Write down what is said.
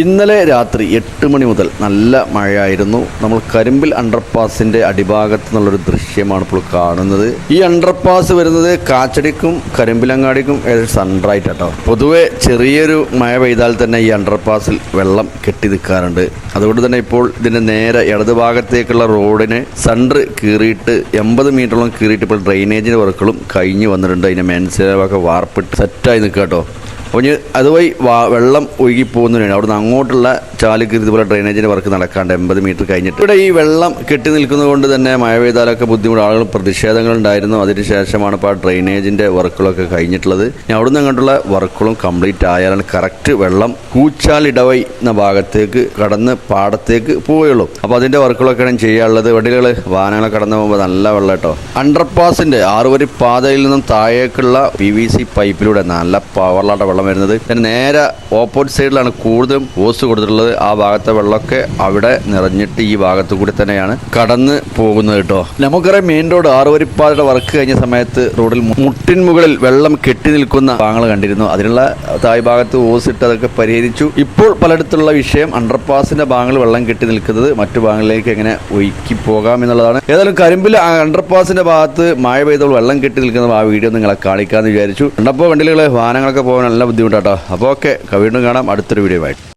ഇന്നലെ രാത്രി എട്ട് മണി മുതൽ നല്ല മഴയായിരുന്നു. നമ്മൾ കരിമ്പിൽ അണ്ടർപാസിന്റെ അടിഭാഗത്ത് നിന്നുള്ളൊരു ദൃശ്യമാണ് ഇപ്പോൾ കാണുന്നത്. ഈ അണ്ടർപാസ് വരുന്നത് കാച്ചടിക്കും കരിമ്പിലങ്ങാടിക്കും ഏകദേശം സൺറൈറ്റ് കേട്ടോ പൊതുവെ ചെറിയൊരു മഴ പെയ്താൽ തന്നെ ഈ അണ്ടർപാസിൽ വെള്ളം കെട്ടി നിൽക്കാറുണ്ട് അതുകൊണ്ട് തന്നെ ഇപ്പോൾ ഇതിന്റെ നേരെ ഇടതുഭാഗത്തേക്കുള്ള റോഡിന് സണ്ടർ കീറിയിട്ട് എൺപത് മീറ്ററോളം കീറിയിട്ട് ഇപ്പോൾ ഡ്രെയിനേജിന്റെ വർക്കുകളും കഴിഞ്ഞു വന്നിട്ടുണ്ട്. അതിന്റെ മെൻസിലൊക്കെ വാർപ്പിട്ട് സെറ്റായി നിൽക്കുക കേട്ടോ അപ്പോൾ ഇനി അതുവഴി വെള്ളം ഒഴുകി പോകുന്നതിനാണ് അവിടുന്ന് അങ്ങോട്ടുള്ള ചാലുക്ക് ഇതുപോലെ ഡ്രെയിനേജിന്റെ വർക്ക് നടക്കാണ്ട് എൺപത് മീറ്റർ കഴിഞ്ഞിട്ട് ഇവിടെ ഈ വെള്ളം കെട്ടി നിൽക്കുന്നത് കൊണ്ട് തന്നെ മഴ പെയ്താലൊക്കെ ബുദ്ധിമുട്ട്. ആളുകൾ പ്രതിഷേധങ്ങൾ ഉണ്ടായിരുന്നു അതിന് ശേഷമാണ് ഇപ്പോൾ ആ ഡ്രെയിനേജിന്റെ വർക്കുകളൊക്കെ കഴിഞ്ഞിട്ടുള്ളത്. ഇനി അവിടുന്ന് അങ്ങോട്ടുള്ള വർക്കുകളും കംപ്ലീറ്റ് ആയാലാണ് കറക്റ്റ് വെള്ളം കൂച്ചാൽ ഇടവൈ എന്ന ഭാഗത്തേക്ക് കടന്ന് പാടത്തേക്ക് പോവുകയുള്ളൂ. അപ്പോൾ അതിന്റെ വർക്കുകളൊക്കെയാണ് ചെയ്യാനുള്ളത്. വണ്ടികൾ വാഹനങ്ങൾ കടന്നു പോകുമ്പോൾ നല്ല വെള്ളം കേട്ടോ. അണ്ടർപാസിന്റെ ആറുവരി പാതയിൽ നിന്നും താഴേക്കുള്ള പി വി സി പൈപ്പിലൂടെ നല്ല പവറിലാട്ട വെള്ളം വരുന്നത്. പിന്നെ നേരെ ഓപ്പോസിറ്റ് സൈഡിലാണ് കൂടുതലും ഓസ് കൊടുത്തിട്ടുള്ളത്. ആ ഭാഗത്തെ വെള്ളമൊക്കെ അവിടെ നിറഞ്ഞിട്ട് ഈ ഭാഗത്ത് കൂടി തന്നെയാണ് കടന്ന് പോകുന്നത് കേട്ടോ. നമുക്കറിയാം മെയിൻ റോഡ് ആറുവരിപ്പാതയുടെ വർക്ക് കഴിഞ്ഞ സമയത്ത് റോഡിൽ മുട്ടിൻ മുകളിൽ വെള്ളം കെട്ടി നിൽക്കുന്ന ഭാഗങ്ങൾ കണ്ടിരുന്നു. അതിനുള്ള തായ് ഭാഗത്ത് ഓസ് ഇട്ട് അതൊക്കെ പരിഹരിച്ചു. ഇപ്പോൾ പലയിടത്തുള്ള വിഷയം അണ്ടർപാസിന്റെ ഭാഗങ്ങൾ വെള്ളം കെട്ടി നിൽക്കുന്നത് മറ്റു ഭാഗങ്ങളിലേക്ക് എങ്ങനെ ഒഴുക്കി പോകാം എന്നുള്ളതാണ്. ഏതായാലും കരിമ്പിൽ അണ്ടർപാസിന്റെ ഭാഗത്ത് മഴ പെയ്തപ്പോൾ വെള്ളം കെട്ടി നിൽക്കുന്ന ആ വീഡിയോ നിങ്ങളെ കാണിക്കാമെന്ന് വിചാരിച്ചു. കണ്ടപ്പോൾ വണ്ടികളെ വാഹനങ്ങളൊക്കെ പോകാൻ നല്ല ബുദ്ധിമുട്ടാട്ടോ. അപ്പോൾ ഓക്കെ വീണ്ടും കാണാം അടുത്തൊരു വീഡിയോ ആയിട്ട്